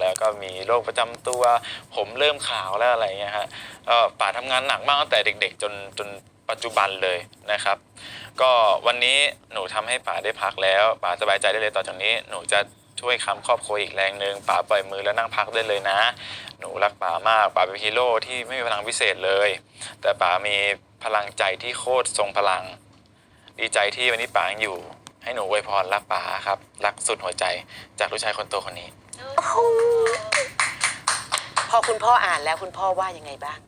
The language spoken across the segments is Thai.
แล้วก็มีโรคประจำตัวผมเริ่มขาวแล้วอะไรเงี้ยฮะก็ป๋าทำงานหนักมากตั้งแต่เด็ก ๆ จนจนปัจจุบันเลยนะครับ ก็วันนี้หนูทำให้ป๋าได้พักแล้วป๋าสบายใจได้เลยต่อจากนี้หนูจะช่วยค้ำครอบครัวอีกแรงหนึ่งป๋าปล่อยมือแล้วนั่งพักได้เลยนะ หนูรักป๋ามากป๋าเป็นฮีโร่ที่ไม่มีพลังพิเศษเลย แต่ป๋ามีพลังใจที่โคตรทรงพลัง ดีใจที่วันนี้ป๋ายังอยู่ ให้หนูอวยพรรักป๋าครับ รักสุดหัวใจจากลูกชายคนโตคนนี้ พอคุณพ่ออ่านแล้วคุณพ่อว่ายังไงบ้าง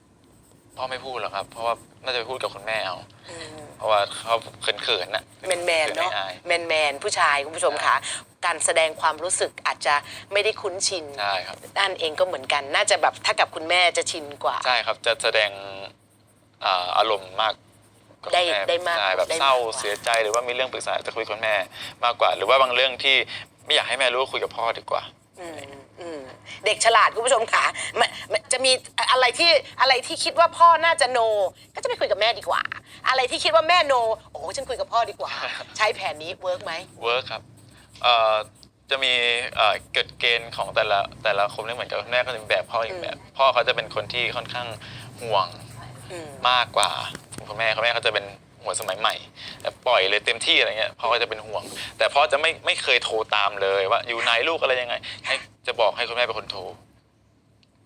พ่อไม่พูดหรอกครับ เพราะว่าน่าจะไปพูดกับคุณแม่เอา อืม เพราะว่าเขาเขินๆน่ะแมนแมนๆเนาะไม่อายแมนแมนๆผู้ชายคุณผู้ชมค่ะการแสดงความรู้สึกอาจจะไม่ได้คุ้นชินใช่ครับ ด้านเองก็เหมือนกัน น่าจะแบบถ้ากับคุณแม่จะชินกว่า ใช่ครับจะแสดงอ่าอารมณ์มากกว่าได้คุณแได้มากใช่แบบได้มากเศร้ากว่า เสียใจหรือว่ามีเรื่องปรึกษาจะคุยกับคุณแม่มากกว่า หรือว่าบางเรื่องที่ไม่อยากให้แม่รู้ก็คุยกับพ่อดีกว่า อืมอืมเด็กฉลาดคุณผู้ชมค่ะมันมันจะมีอะไรที่อะไรที่คิดว่าพ่อน่าจะโน ก็จะไปคุยกับแม่ดีกว่า อะไรที่คิดว่าแม่โน โอ้ฉันคุยกับพ่อดีกว่า ใช้แผนนี้เวิร์กไหม เวิร์คครับเอ่อจะมีเอ่อเกิดเกณฑ์ของแต่ละแต่ละคนไม่เหมือนกันคุณแม่ก็จะมีแบบพ่ออีกแบบ พ่อเขาจะเป็นคนที่ค่อนข้างห่วงอืม มากกว่าคุณแม่คุณแม่เขาจะเป็น หัวสมัยใหม่แต่ปล่อยเลยเต็มที่อะไรเงี้ยพ่อก็จะเป็นห่วง แต่พ่อจะไม่ไม่เคยโทรตามเลยว่า อยู่ไหนลูกอะไรยังไง ให้จะบอกให้คุณแม่เป็นคนโทร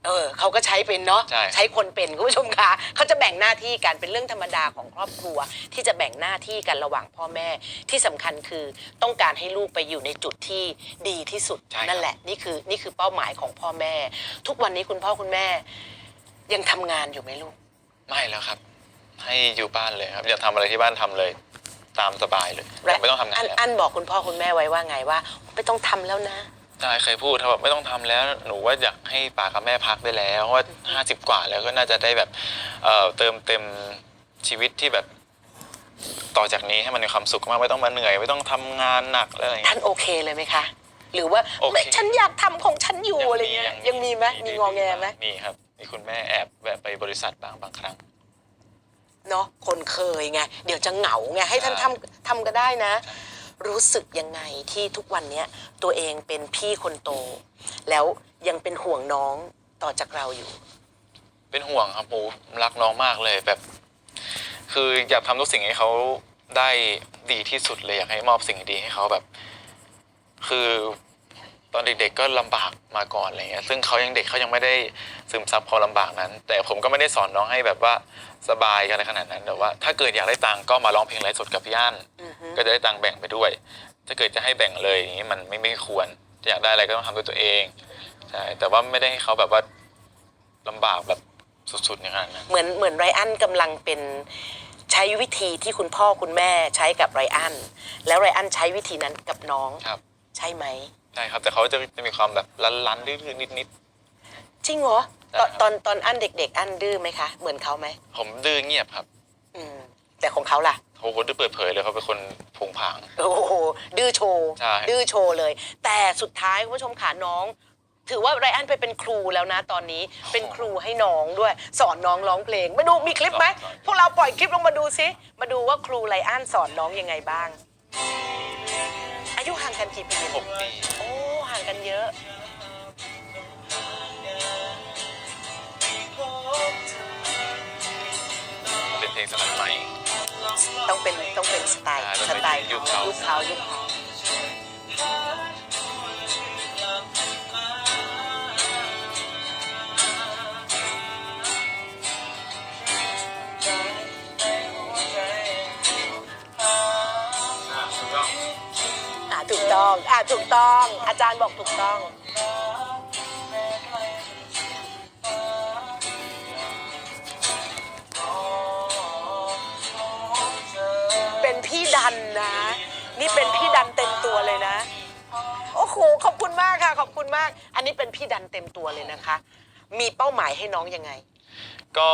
เออเขาก็ใช้เป็นเนาะใช่คนเป็นคุณผู้ชมค่ะเขาจะแบ่งหน้าที่กันเป็นเรื่องธรรมดาของครอบครัว ที่จะแบ่งหน้าที่กันระหว่างพ่อแม่ ที่สำคัญคือต้องการให้ลูกไปอยู่ในจุดที่ดีที่สุดใช่ครับ นั่นแหละนี่คือนี่คือเป้าหมายของพ่อแม่ ทุกวันนี้คุณพ่อคุณแม่ ยังทำงานอยู่ไหมลูก ไม่แล้วครับ ให้อยู่บ้านเลยครับอยากทำอะไรที่บ้านทำเลย ตามสบายเลยไม่ต้องทำงานอันแล้วอันบอกคุณพ่อคุณแม่ไว้ว่าไงว่า ไม่ต้องทำแล้วนะ ใช่เคยพูดครับว่าไม่ต้องทำแล้วหนูว่าอยากให้ป่ากับแม่พักได้แล้วเพราะว่าห้าสิบกว่าแล้วก็น่าจะได้แบบเอ่อเติมเต็มชีวิตที่แบบ ต่อจากนี้ให้มันมีความสุขมากไม่ต้องมาเหนื่อย ไม่ต้องทำงานหนักอะไรอย่างท่าเงี้ยนโอเคเลยไหมคะ หรือว่าโอเค ไม่ฉันอยากทำของฉันอยู่อะไรเงี้ยยังมีไหมมีงอแงไหมมีครับมีคุณแม่แอบแบบไปบริษัทบางบางครั้ง เนาะคนเคยไงเดี๋ยวจะเหงาไงให้ท่านใช่ทำทำก็ได้นะ รู้สึกยังไงที่ทุกวันเนี้ยตัวเองเป็นพี่คนโต แล้วยังเป็นห่วงน้องต่อจากเราอยู่ เป็นห่วงครับโหรักน้องมากเลยแบบ คืออยากทำทุกสิ่งให้เขาได้ดีที่สุดเลยอยากให้มอบสิ่งดีให้เขาแบบ คือ ตอนเด็กๆก็ลำบากมาก่อนอะไรเงี้ยซึ่งเขายังเด็กเขายังไม่ได้ซึมซับความลำบากนั้น แต่ผมก็ไม่ได้สอนน้องให้แบบว่าสบายอะไรขนาดนั้นแต่ว่า ถ้าเกิดอยากได้ตังค์ก็มาร้องเพลงไลฟ์สดกับพี่อั้นอือฮึก็จะได้ตังค์แบ่งไปด้วย ถ้าเกิดจะให้แบ่งเลยอย่างนี้มันไม่ไม่ควรอยากได้อะไรก็ต้องทำด้วยตัวเองใช่แต่ว่าไม่ได้ให้เขาแบบว่าลำบากแบบสุดๆอย่างนั้นนะเหมือนเหมือนไรอันกำลังเป็นใช้วิธีที่คุณพ่อคุณแม่ใช้กับไรอันแล้วไรอันใช้วิธีนั้นกับน้องครับ ใช่ไหม ใช่ครับแต่เขาจะจะมีความแบบลันๆดื้อๆนิด จริงเหรอใช่ตอนครับ ตอนตอนอันเด็ก ๆ อันดื้อไหมคะ เหมือนเขาไหมๆผมดื้อเงียบครับอืม แต่ของเขาล่ะโหดื้อเปิดเผยเลยเขาเป็นคนผงผาง โอ้โห ดื้อโชว์ ใช่ ดื้อโชว์เลย แต่สุดท้ายคุณผู้ชมขาน้อง ถือว่าไรอันไปเป็นครูแล้วนะตอนนี้ เป็นครูให้น้องด้วย สอนน้องร้องเพลง มาดูมีคลิปไหม พวกเราปล่อยคลิปลงมาดูซิ มาดูว่าครูไรอันสอนน้องยังไงบ้างอา ยุห่างกันกี่ปี หกปี โอ้ ห่างกันเยอะ เป็นเพลงสมัยใหม่ ต้องเป็นต้องเป็นสไตล์ใช่สไตล์ยุคเขา ยุคเขายุคเขา ถูกต้อง อะถูกต้อง อาจารย์บอกถูกต้อง เป็นพี่ดันนะ นี่เป็นพี่ดันเต็มตัวเลยนะ โอ้โห ขอบคุณมากค่ะ ขอบคุณมาก อันนี้เป็นพี่ดันเต็มตัวเลยนะคะ มีเป้าหมายให้น้องยังไง ก็